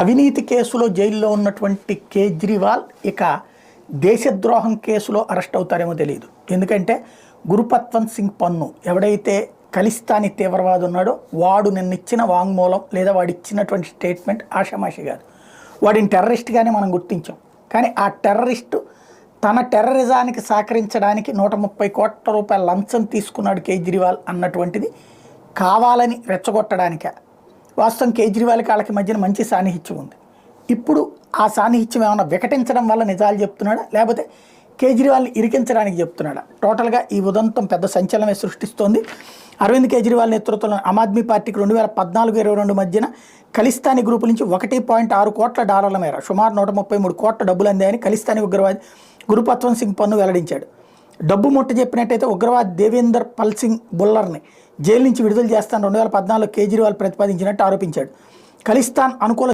అవినీతి కేసులో జైల్లో ఉన్నటువంటి కేజ్రీవాల్ ఇక దేశద్రోహం కేసులో అరెస్ట్ అవుతారేమో తెలియదు ఎందుకంటే గురుపత్వంత్ సింగ్ పన్ను ఎవడైతే ఖలిస్తానీ తీవ్రవాది ఉన్నాడో వాడు నిన్నిచ్చిన వాంగ్మూలం లేదా వాడు ఇచ్చినటువంటి స్టేట్మెంట్ ఆషామాషి కాదు. వాడిని టెర్రరిస్ట్గానే మనం గుర్తించాం. కానీ ఆ టెర్రరిస్టు తన టెర్రరిజానికి సహకరించడానికి నూట ముప్పై కోట్ల రూపాయల లంచం తీసుకున్నాడు కేజ్రీవాల్ అన్నటువంటిది కావాలని రెచ్చగొట్టడానికే. వాస్తవం కేజ్రీవాల్కి వాళ్ళకి మధ్యన మంచి సాన్నిహిత్యం ఉంది. ఇప్పుడు ఆ సాన్నిహిత్యం ఏమైనా వికటించడం వల్ల నిజాలు చెప్తున్నాడా? లేకపోతే కేజ్రీవాల్ని ఇరికించడానికి చెప్తున్నాడా? టోటల్గా ఈ ఉదంతం పెద్ద సంచలనమే సృష్టిస్తోంది. అరవింద్ కేజ్రీవాల్ నేతృత్వంలో ఆమ్ ఆద్మీ పార్టీకి రెండు వేల పద్నాలుగు ఇరవై రెండు మధ్యన ఖలిస్తానీ గ్రూపు నుంచి ఒకటి పాయింట్ ఆరు కోట్ల డాలర్ల మేర సుమారు నూట ముప్పై మూడు కోట్ల డబ్బులు అందాయని ఖలిస్తానీ ఉగ్రవాది గురుపత్వం సింగ్ పన్ను వెల్లడించాడు. డబ్బు ముట్ట చెప్పినట్టయితే ఉగ్రవాది దేవేందర్ పల్ సింగ్ బుల్లర్ని జైలు నుంచి విడుదల చేస్తాను రెండు వేల పద్నాలుగు కేజ్రీవాల్ ప్రతిపాదించినట్టు ఆరోపించాడు. ఖలిస్తాన్ అనుకూల